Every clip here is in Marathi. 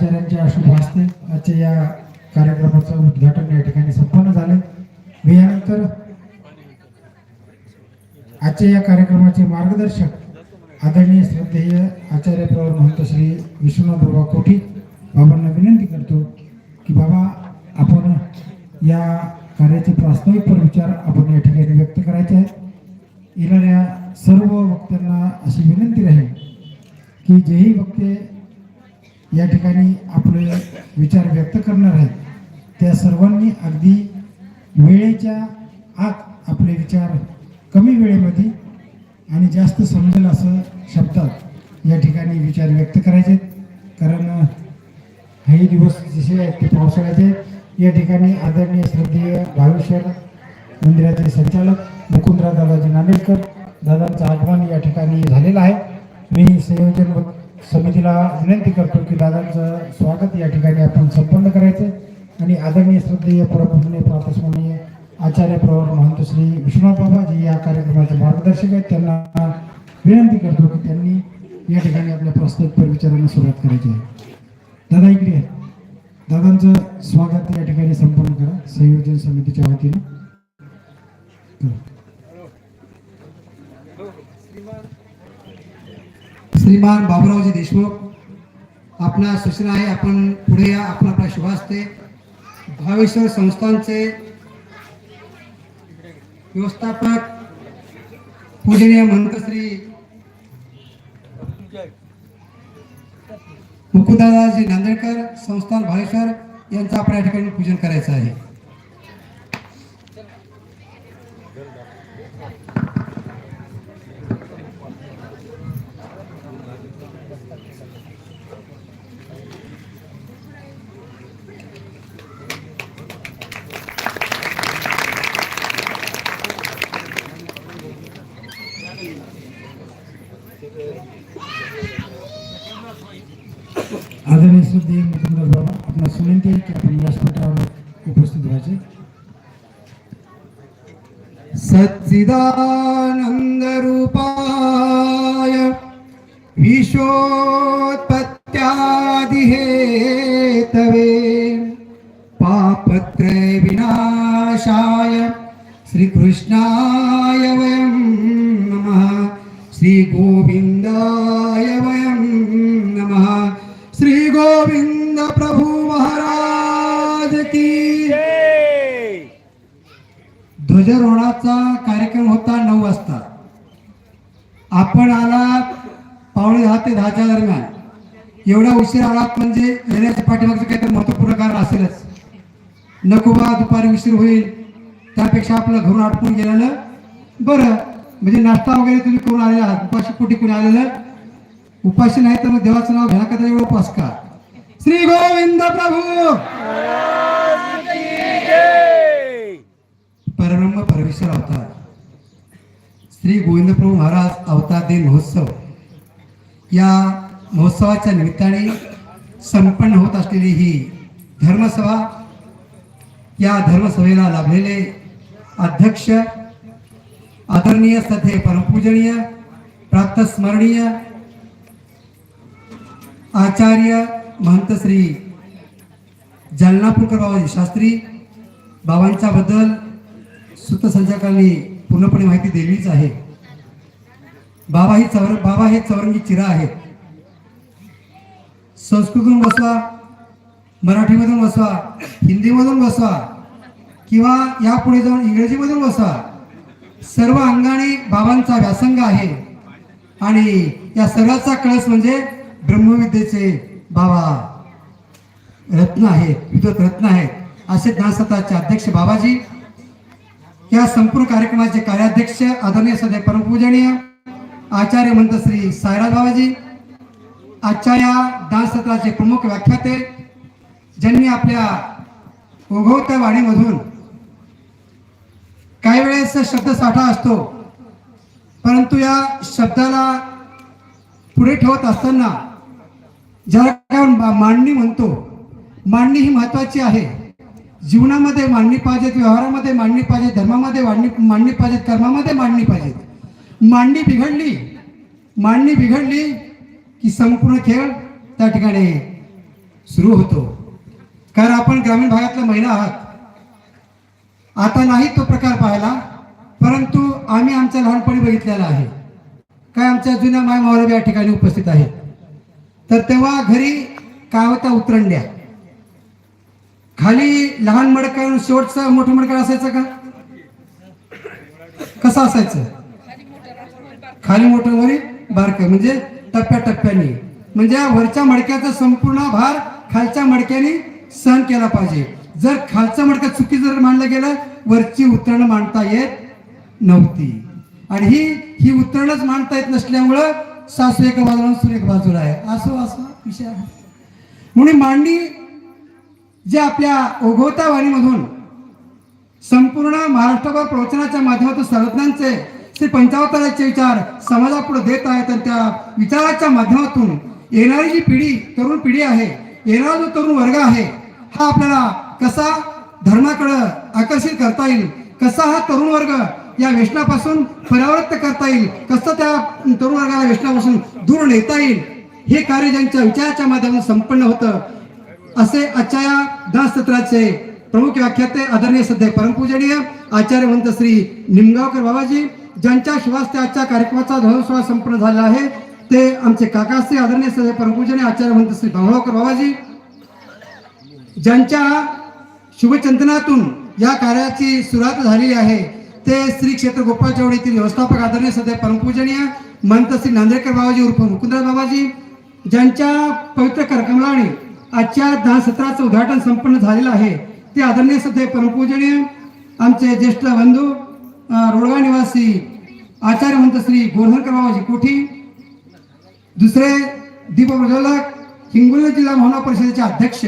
आचार्यांच्या शुभ हस्ते आजच्या या कार्यक्रमाचं उद्घाटन या ठिकाणी संपन्न झाले. मी यानंतर आजच्या या कार्यक्रमाचे मार्गदर्शक आदरणीय श्रद्धेय आचार्य प्रवर महंत श्री विश्वनाथ बाबा कोठी बाबांना विनंती करतो की बाबा आपण या कार्याचे प्रास्ताविक पर विचार आपण या ठिकाणी व्यक्त करायचे आहेत. येणाऱ्या सर्व वक्त्यांना अशी विनंती राहील की जेही वक्ते या ठिकाणी आपले विचार व्यक्त करणार आहेत. त्या सर्वांनी अगदी वेळेच्या आत आपले विचार कमी वेळेमध्ये आणि जास्त समजेल असं शब्दात या ठिकाणी विचार व्यक्त करायचे कारण हे दिवस जसे आहेत ते पावसाळ्याचे या ठिकाणी आदरणीय श्रद्धेय भावेश्वर मंदिराचे संचालक मुकुंदराव दादाजी नांदेडकर दादांचं आगमन या ठिकाणी झालेलं आहे. मी संयोजन समितीला विनंती करतो की दादांचं स्वागत या ठिकाणी आपण संपन्न करायचं आणि आदरणीय श्रद्धेय परमपूजनीय प्रातस्मरणीय आचार्य प्रवर महंत श्री विश्वनाथ बाबाजी या कार्यक्रमाचे मार्गदर्शक आहेत. त्यांना विनंती करतो की त्यांनी या ठिकाणी आपल्या प्रस्तावित विचारांना सुरुवात करायची आहे. दादा इकडे दादांचं स्वागत या ठिकाणी संपन्न करा. संयोजन समितीच्या वतीने. श्रीमान बाबुरावजी देशमुख आपला सूचना आहे आपण पुढे या आपण आपला शुभास्ते भावेश्वर संस्थांचे व्यवस्थापक पूजनीय मंत्रश्री श्री मुकुदादाजी नांदेडकर संस्थान भावेश्वर यांचं आपण या ठिकाणी पूजन करायचं आहे. आदरणीय श्रद्धेय मुकुंदर बाबा आपणास विनंती आहे की आपण व्यासपीठावर उपस्थित व्हायचे सच्चिदानंद रूपाय विश्वोत्पत्त्यादिहेतवे पापत्रय विनाशाय श्रीकृष्णाय वयं नमः श्रीगोविन्दाय वयं गोविंद प्रभू प्रभु महाराज की. ध्वजारोहणाचा कार्यक्रम होता नऊ वाजता. आपण आलात पावणे दहा ते दहाच्या दरम्यान. एवढा उशीर आलात म्हणजे येण्याच्या पाठीमागचं काहीतरी महत्त्वपूर्ण कारण असेलच. नको बा दुपारी उशीर होईल. त्यापेक्षा आपलं घरून आटपून गेलेलं बरं. म्हणजे नाश्ता वगैरे तुम्ही करून आलेला आहात. उपाशी पोटी कोणी आलेलं? उपाशी नाही तर मग देवाचं नाव घ्या का एवढं उपास का? श्री गोविंद प्रभू। परब्रह्म परमेश्वर अवतार। श्री गोविंदप्रभू महाराज अवतार दिन महोत्सव। या महोत्सवाच्या निमित्ताने संपन्न होत असलेली ही धर्मसभा या धर्मसभेला लाभलेले अध्यक्ष आदरणीय सध्या परमपूजनीय प्रातस्मरणीय आचार्य महंत श्री जालनापूरकर बाबाजी शास्त्री बाबांच्या बद्दल सूतसंचालकांनी पूर्णपणे माहिती दिलीच आहे. बाबा ही चौर बाबा हे चौरंगी चिरा आहेत. संस्कृतमधून बसवा मराठीमधून बसवा हिंदीमधून बसवा किंवा यापुढे जाऊन इंग्रजीमधून बसवा. सर्व अंगाने बाबांचा व्यासंग आहे. आणि या सर्वाचा कळस म्हणजे ब्रह्मविद्येचे बाबा रत्न आहेत विद्वत रत्न आहेत. असे ज्ञानसत्राचे अध्यक्ष बाबाजी या संपूर्ण कार्यक्रमाचे कार्याध्यक्ष आदरणीय सदैव परमपूजनीय आचार्य मंत श्री सायराज बाबाजी आजच्या या दान प्रमुख व्याख्याते ज्यांनी आपल्या ओघवत्या वाणीमधून काही वेळेस शब्दसाठा असतो परंतु या शब्दाला पुढे ठेवत असताना ज्याला काय मांडणी म्हणतो. मांडणी ही महत्वाची आहे. जीवनामध्ये मांडणी पाहिजेत व्यवहारामध्ये मांडणी पाहिजे धर्मामध्ये मांडणी मांडणी पाहिजेत कर्मामध्ये मांडणी पाहिजेत मांडणी बिघडली. मांडणी बिघडली की संपूर्ण खेळ त्या ठिकाणी सुरू होतो. कारण आपण ग्रामीण भागातला महिला आहात. आता नाही तो प्रकार पाहायला परंतु आम्ही आमच्या लहानपणी बघितलेला आहे. काय आमच्या जुन्या माय या ठिकाणी उपस्थित आहेत. तर तेव्हा घरी काय होता उतरंड्या. खाली लहान मडकं शेवटचं मोठं मडकं असायचं का? कसं असायचं? खाली मोठं वरी बारक म्हणजे टप्प्याटप्प्याने. म्हणजे वरच्या मडक्याचा संपूर्ण भार खालच्या मडक्याने सहन केला पाहिजे. जर खालचं मडकं चुकी जर मांडलं गेलं वरची उतरणं मांडता येत नव्हती. आणि ही ही उतरणच मांडता येत नसल्यामुळं सासू एका बाजूला आणि एका बाजूला आहे. असो असं विषय आहे. म्हणून मांडणी जे आपल्या ओघवता वाणीमधून संपूर्ण महाराष्ट्रभर प्रवचनाच्या माध्यमातून सर्वज्ञांचे श्री पंचावताराचे विचार समाजापुढे देत आहेत आणि त्या विचाराच्या माध्यमातून येणारी जी पिढी तरुण पिढी आहे येणारा जो तरुण वर्ग आहे हा आपल्याला कसा धर्माकडं आकर्षित करता येईल कसा हा तरुण वर्ग या व्यसनापासून परावृत्त करता येईल. कसं त्या तरुण वर्गाला व्यसनापासून दूर नेता येईल? हे कार्य ज्यांच्या विचाराच्या माध्यमातून संपन्न होतं असे आजच्या या दास सत्राचे प्रमुख व्याख्याते आदरणीय सध्या परमपूजनीय आचार्य श्री निमगावकर बाबाजी ज्यांच्या शुभास्ते आजच्या कार्यक्रमाचा ध्वजस्वास संपन्न झाला आहे ते आमचे काकाश्री आदरणीय सध्या परमपूजनीय आचार्य श्री भावळावकर बाबाजी ज्यांच्या शुभचिंतनातून या कार्याची सुरुवात झालेली आहे. ते श्री क्षेत्र गोपाळ चौड येथील व्यवस्थापक आदरणीय सध्या परमपूजनीय महंत श्री नांदेडकर बाबाजी उर्फ मुकुंदराज बाबाजी ज्यांच्या पवित्र कार्यक्रमाने आजच्या दहा सत्राचं उद्घाटन संपन्न झालेलं आहे. ते आदरणीय सध्या परमपूजनीय आमचे ज्येष्ठ बंधू रोडगा निवासी आचार्य महंत श्री गोरधरकर बाबाजी कोठी दुसरे दीपप्रज्वलक हिंगोली जिल्हा महिला परिषदेचे अध्यक्ष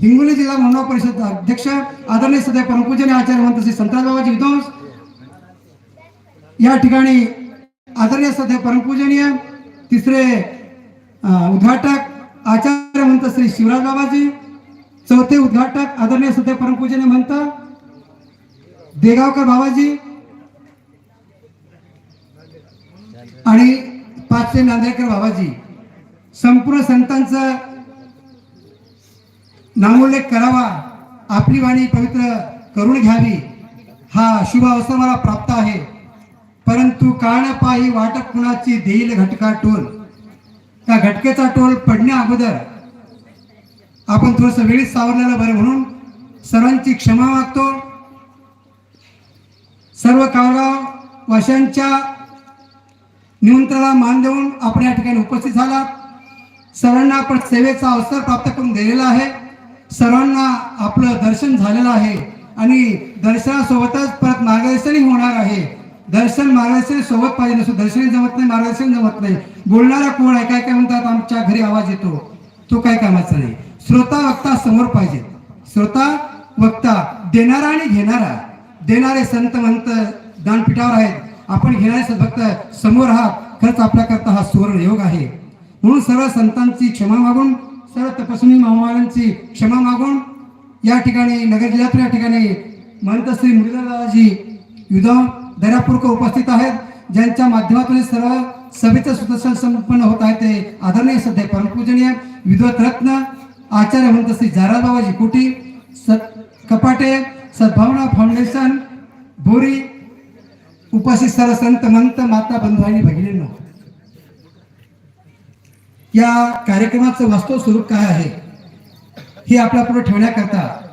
हिंगोली जिल्हा महिला परिषद अध्यक्ष आदरणीय सध्या परमपूजनीय आचार्य श्री संताज बाबाजी विद्वांस या ठिकाणी आदरणीय सध्या परमपूजनीय तिसरे उद्घाटक आचार्य म्हणत श्री शिवराज बाबाजी. चौथे उद्घाटक आदरणीय सध्या परमपूजनीय म्हणत देगावकर बाबाजी. आणि पाचशे नांदेडकर बाबाजी. संपूर्ण संतांचा नामोल्लेख करावा. आपली वाणी पवित्र करून घ्यावी. हा शुभ अवसर मला प्राप्त आहे. परंतु काळ पायी वाटप कुणाची देईल घटका टोल? त्या घटकेचा टोल पडण्या अगोदर आपण थोडस वेळीच सावरलेलं बरं म्हणून सर्वांची क्षमा मागतो. सर्व काळगाव वाशांच्या निमंत्रणाला मान देऊन आपण या ठिकाणी उपस्थित झाला सर्वांना आपण सेवेचा अवसर प्राप्त करून दिलेला आहे. सर्वांना आपलं दर्शन झालेलं आहे आणि दर्शनासोबतच परत मार्गदर्शनही होणार आहे. दर्शन मार्गदर्शन सोबत पाहिजे नसतो. दर्शन जमत नाही मार्गदर्शन जमत नाही. बोलणारा कोण आहे? काय काय म्हणतात? आमच्या घरी आवाज येतो. तो काय कामाचा नाही. श्रोता वक्ता समोर पाहिजे. श्रोता वक्ता देणारा आणि घेणारा. देणारे संत म्हणत दानपीठावर आहेत. आपण घेणारे भक्त समोर आहात. खरंच आपल्याकरता हा सुवर्ण योग आहे. म्हणून सर्व संतांची क्षमा मागून सर्व तपस्वी महामारांची क्षमा मागून या ठिकाणी नगर जिल्ह्यातून या ठिकाणी महंत श्री मुरलीधरदादाजी युद्ध दर्यापूरकर उपस्थित आहेत ज्यांच्या माध्यमातून सर्व सभेचं सुदर्शन संपन्न होत आहे ते आदरणीय सध्या परमपूजनीय विद्वत रत्न आचार्य म्हणत श्री जाराबाबाजी कुटी सत कपाटे सद्भावना फाउंडेशन बोरी उपस्थित सर्व संत मंत माता बंधू आणि या कार्यक्रमाचं वास्तव स्वरूप काय आहे? हे आपल्या पुढे ठेवण्याकरता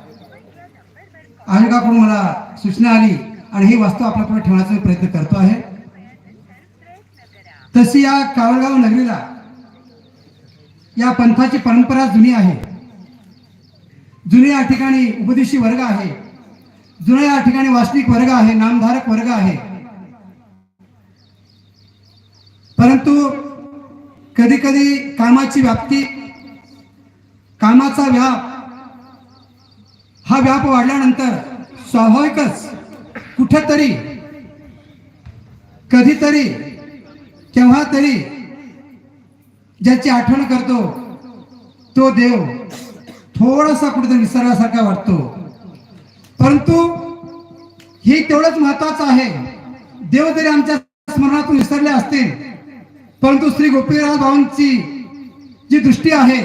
आयोगाकडून मला सूचना आली आणि हे वास्तव आपल्या पुढे ठेवण्याचा प्रयत्न करतो आहे. तशी या कावळगाव नगरीला या पंथाची परंपरा जुनी आहे. जुने या ठिकाणी उपदेशी वर्ग आहे. जुने या ठिकाणी वास्तविक वर्ग आहे नामधारक वर्ग आहे. परंतु कधी कधी कामाची व्याप्ती कामाचा व्याप हा व्याप वाढल्यानंतर स्वाभाविकच कुठेतरी कधीतरी केव्हा तरी ज्याची आठवण करतो तो देव थोडासा कुठेतरी विसरल्यासारखा वाटतो. परंतु हे तेवढंच महत्वाचं आहे. देव जरी आमच्या स्मरणातून विसरले असतील परंतु श्री गोपीराज भाऊंची जी दृष्टी आहे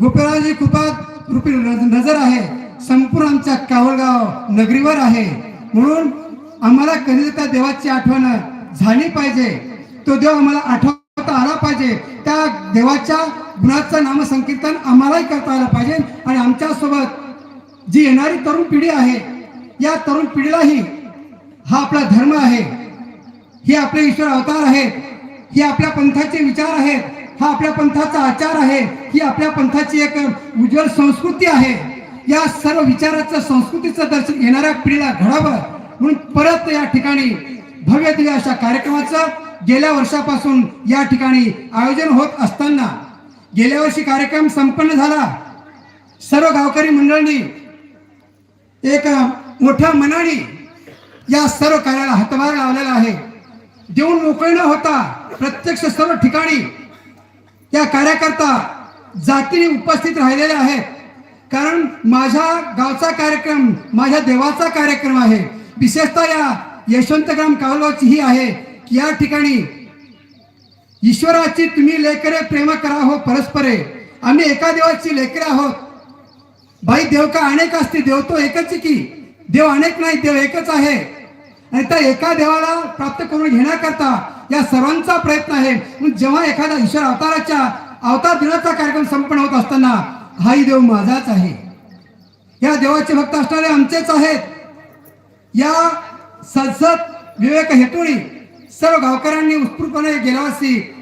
गोपीराज कृपा रूपी नजर आहे संपूर्ण आमच्या कावळगाव नगरीवर आहे. म्हणून आम्हाला कधी त्या देवाची आठवण झाली पाहिजे. तो देव आम्हाला आठवता आला पाहिजे. त्या देवाच्या गुणाचं नामसंकीर्तन आम्हालाही करता आलं पाहिजे. आणि आमच्यासोबत जी येणारी तरुण पिढी आहे या तरुण पिढीलाही हा आपला धर्म आहे. हे आपले ईश्वर अवतार आहेत. हे आपल्या पंथाचे विचार आहेत हा आपल्या पंथाचा आचार आहे ही आपल्या पंथाची एक उज्ज्वल संस्कृती आहे. या सर्व विचाराचं संस्कृतीचं दर्शन घेणाऱ्या पिढीला घडावं म्हणून परत या ठिकाणी भव्य दिव्य अशा कार्यक्रमाचं गेल्या वर्षापासून या ठिकाणी आयोजन होत असताना गेल्या वर्षी कार्यक्रम संपन्न झाला. सर्व गावकरी मंडळांनी एक मोठ्या मनाने या सर्व कार्याला हातभार लावलेला आहे. देऊन मोकळे न होता प्रत्यक्ष सर्व ठिकाणी त्या कार्यकर्ता जातीने उपस्थित राहिलेले आहेत. कारण माझ्या गावचा कार्यक्रम माझ्या देवाचा कार्यक्रम आहे. विशेषतः या यशवंतग्राम कावलगावची ही आहे की या ठिकाणी ईश्वराची तुम्ही लेकरे प्रेम करा हो परस्परे. आम्ही एका देवाची लेकरे आहोत. बाई देव का अनेक असते देव तो एकच की? देव अनेक नाही देव एकच आहे. आणि त्या एका देवाला प्राप्त करून घेण्याकरता या सर्वांचा प्रयत्न आहे. जेव्हा एखादा ईश्वर अवताराच्या अवतार दिनाचा कार्यक्रम संपन्न होत असताना हाही देव माझाच आहे. या देवाचे भक्त असणारे आमचेच आहेत. या सदसत विवेक हेतूने सर्व गावकऱ्यांनी उत्स्फूर्तपणे गेल्या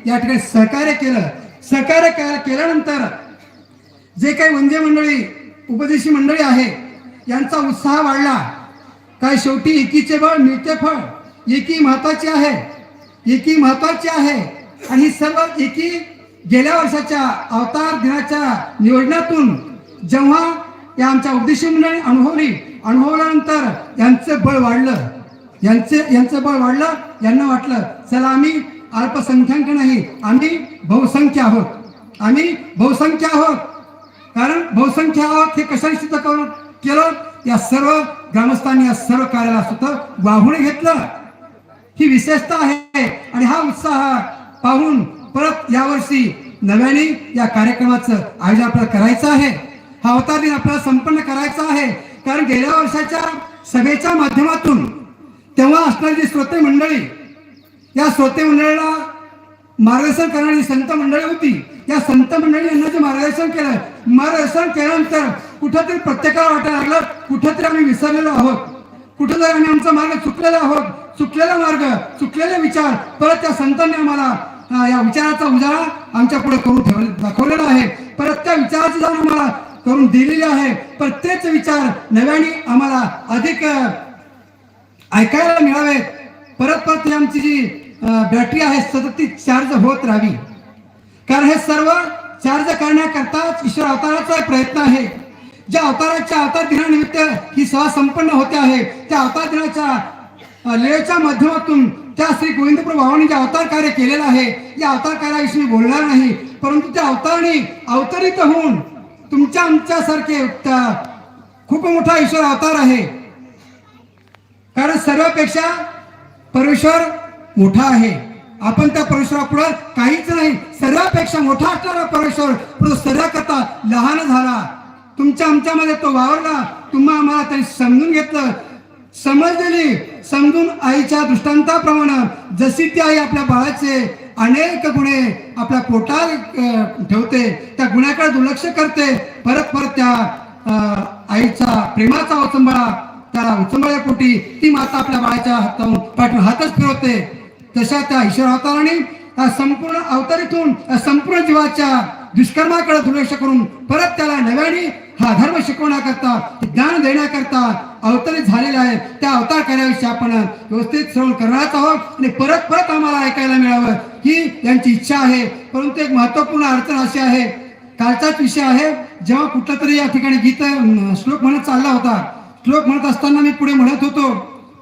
या ठिकाणी सहकार्य केलं. सहकार्य के- केल्यानंतर जे काही वंजे मंडळी उपदेशी मंडळी आहे यांचा उत्साह वाढला. काय शेवटी एकीचे बळ मिळते फळ? एकी महत्वाची आहे. एकी महत्वाची आहे. आणि सर्व एकी गेल्या वर्षाच्या अवतार दिनाच्या नियोजनातून जेव्हा या आमच्या उपदेशी मंडळी अनुभवली अनुभवल्यानंतर यांचं बळ वाढलं. यांचे यांचं बळ वाढलं यांना वाटलं चला आम्ही अल्पसंख्याक नाही आम्ही बहुसंख्य आहोत. आम्ही बहुसंख्य आहोत. कारण बहुसंख्य आहोत हे कशाने सिद्ध करून केलं? या सर्व ग्रामस्थांनी या सर्व कार्याला सुद्धा वाहून घेतलं. ही विशेषता आहे आणि हा उत्साह पाहून परत यावर्षी नव्याने या कार्यक्रमाचं आयोजन आपल्याला करायचं आहे. हा अवतार दिन आपल्याला संपन्न करायचा आहे. कारण गेल्या वर्षाच्या सभेच्या माध्यमातून तेव्हा असणारी जी श्रोते मंडळी या श्रोते मंडळीला मार्गदर्शन करणारी संत मंडळी होती या संत मंडळी यांना जे मार्गदर्शन केलं मार्गदर्शन केल्यानंतर कुठंतरी प्रत्येकाला वाटायला लागलं कुठंतरी आम्ही विसरलेलो आहोत. कुठंतरी आम्ही आमचा मार्ग चुकलेला आहोत चुकलेला मार्ग चुकलेले विचार परत त्या संतांनी आम्हाला या विचाराचा उजाळा आमच्या पुढे करून ठेवले दाखवलेला आहे. परत त्या विचाराची जाण आम्हाला करून दिलेली आहे. प्रत्येक विचार नव्याने आम्हाला अधिक ऐकायला मिळावेत. परत परत ही आमची जी बॅटरी आहे सतत ती चार्ज होत राहावी. कारण हे सर्व चार्ज करण्याकरताच ईश्वर अवताराचा प्रयत्न आहे. ज्या अवताराच्या अवतार दिनानिमित्त ही सभा संपन्न होते आहे त्या अवतार दिनाच्या लेळच्या माध्यमातून त्या श्री गोविंदप्रभू भावांनी जे अवतार कार्य केलेलं आहे या अवतार कार्याविषयी मी बोलणार नाही. परंतु त्या अवताराने अवतरित होऊन तुमच्या आमच्यासारखे त्या खूप मोठा ईश्वर अवतार आहे. कारण सर्वापेक्षा परमेश्वर मोठा आहे. आपण त्या परमेश्वरापुढे काहीच नाही. सर्वापेक्षा मोठा असणारा परमेश्वर परंतु सर्वाकरता लहान झाला. तुमच्या आमच्यामध्ये तो वावरला. तुम्हा आम्हाला त्यांनी समजून घेतलं. समज दिली समजून आईच्या दृष्टांताप्रमाणे जशी ती आई आपल्या बाळाचे अनेक गुणे आपल्या पोटात ठेवते त्या गुणाकडे दुर्लक्ष करते परत परत त्या आईचा प्रेमाचा उचंबळा त्या उचंबळ्या पोटी ती माता आपल्या बाळाच्या हातातून पाठवून हातच फिरवते. तशा त्या ईश्वर अवताराने संपूर्ण अवतारीतून संपूर्ण जीवाच्या दुष्कर्माकडे दुर्लक्ष करून परत त्याला नव्याने हा धर्म शिकवण्याकरता ज्ञान देण्याकरता अवतरित झालेला आहे. त्या अवतार कार्याविषयी आपण व्यवस्थित श्रवण करणारच आहोत आणि परत परत आम्हाला ऐकायला मिळावं ही यांची इच्छा आहे. परंतु एक महत्त्वपूर्ण अडचण अशी आहे कालचाच विषय आहे. जेव्हा कुठला तरी या ठिकाणी गीत श्लोक म्हणत चालला होता. श्लोक म्हणत असताना मी पुढे म्हणत होतो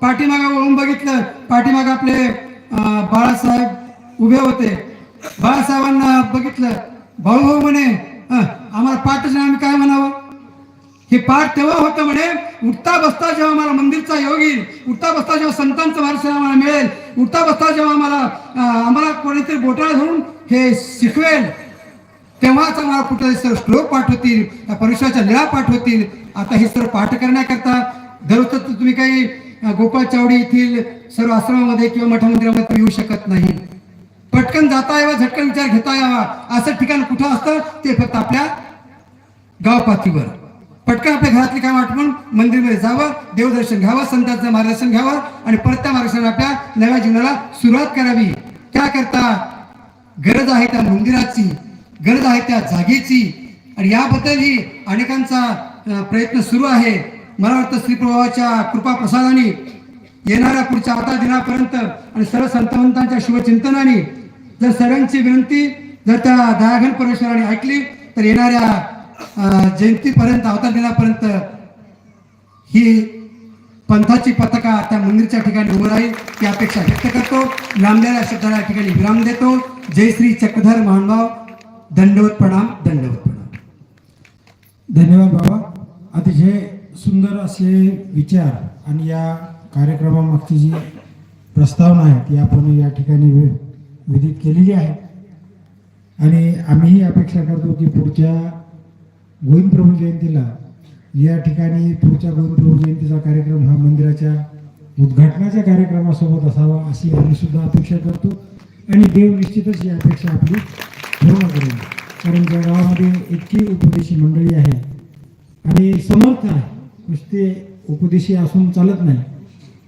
पाठीमागा वळून बघितलं. पाठीमागा आपले बाळासाहेब उभे होते. बाळासाहेबांना बघितलं. भाऊ भाऊ म्हणे आम्हाला पाठच आम्ही काय म्हणावं? हे पाठ तेव्हा होतं म्हणे उठता बसता जेव्हा आम्हाला मंदिरचा योग येईल उठता बसता जेव्हा संतांचं मार्गदर्शन आम्हाला मिळेल उठता बसता जेव्हा आम्हाला आम्हाला कोणीतरी बोटाळा धरून हे शिकवेल. तेव्हाच आम्हाला कुठे सर श्लोक पाठ होतील त्या परमेश्वराच्या लीळा पाठ होतील आता हे सर्व पाठ करण्याकरता दररोज तुम्ही काही गोपाळ चावडी येथील सर्व आश्रमामध्ये किंवा मठामंदिरामध्ये तुम्ही येऊ शकत नाही. पटकन जाता यावा झटकन विचार घेता यावा. असं ठिकाण कुठं असतं ते फक्त आपल्या गाव पातळीवर पटकन आपल्या घरातली काम आठवण मंदिरमध्ये जावं देवदर्शन घ्यावं संतांचं मार्गदर्शन घ्यावं आणि परत त्या मार्गदर्शन आपल्या नव्या जीवनाला सुरुवात करावी. त्याकरता गरज आहे त्या मंदिराची गरज आहे त्या जागेची. आणि याबद्दलही अनेकांचा प्रयत्न सुरू आहे. मला वाटतं श्रीप्रभावाच्या कृपा प्रसादाने येणाऱ्या पुढच्या आता दिनापर्यंत आणि सर्व संतवंतांच्या शुभचिंतनाने जर सर्वांची विनंती जर त्या दयाघन परमेश्वराने ऐकली तर येणाऱ्या जयंतीपर्यंत अवतार दिनापर्यंत ही पंथाची पताका त्या मंदिरच्या ठिकाणी उभं राहील ही अपेक्षा व्यक्त करतो. लांबलेल्या शब्दाला या ठिकाणी विराम देतो. जय श्री चक्रधर महानुभाव. दंडवत प्रणाम दंडवत प्रणाम. धन्यवाद बाबा. अतिशय सुंदर असे विचार आणि या कार्यक्रमामागची जी प्रस्तावना आहे ती आपण या ठिकाणी विदित केलेली आहे. आणि आम्हीही अपेक्षा करतो की पुढच्या गोविंद प्रभू जयंतीला या ठिकाणी पुढच्या गोविंद प्रभू जयंतीचा कार्यक्रम हा मंदिराच्या उद्घाटनाच्या कार्यक्रमासोबत असावा अशी आम्ही सुद्धा अपेक्षा करतो. आणि देव निश्चितच ही अपेक्षा आपली पूर्ण करेल. कारण त्या गावामध्ये इतकी उपदेशी मंडळी आहे आणि समर्थ आहे. नुसते उपदेशी असून चालत नाही.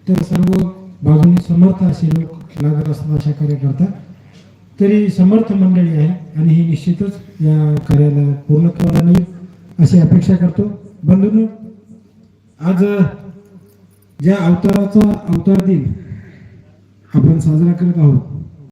तर सर्व बाजूने समर्थ असे लोक लागत असतात अशा कार्यकर्ता तरी समर्थ मंडळी आहे आणि ही निश्चितच या कार्याला पूर्णत्वाला नाही अशी अपेक्षा करतो. बंधून आज ज्या अवताराचा अवतार दिन आपण साजरा करत आहोत